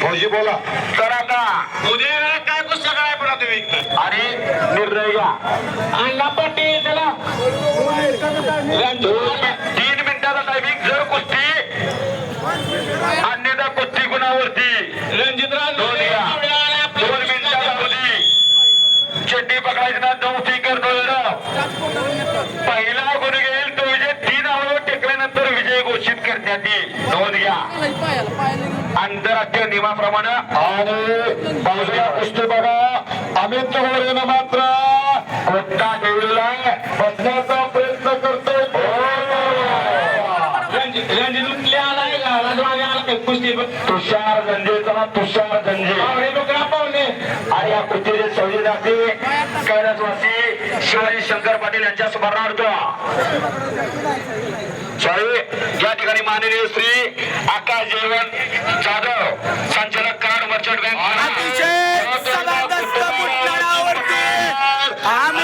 फौजी बोला. तर आता उद्या काय पुस्तक काय पण तुम्ही आणि निर्णय घ्या अण्णा पाटील चला तीन मिनिटाचा टायमिंग जर कुस्ती अन्यथा कुस्ती कुणावरती रणजितराव दोन टेकल्यानंतर विजय घोषित करण्यात येईल. नोंद घ्या. आंतरराष्ट्रीय नियमाप्रमाणे आणि बाजूला पुस्तक बघा अमित गोरेनं मात्र रणजित आलाय राजवाडे आला कुस्ती तुषार गंजेचा तुषार गंजे पाहुणे डोकरा पाहुणे आणि या कुस्तीचे संविधाते कैलासवासी शिवाजी शंकर पाटील यांच्या स्मरणार्थ सॉरी या ठिकाणी माननीय श्री आकाश जेवण जाधव संचालक कराड मर्चंट बँक अतिशय आम्ही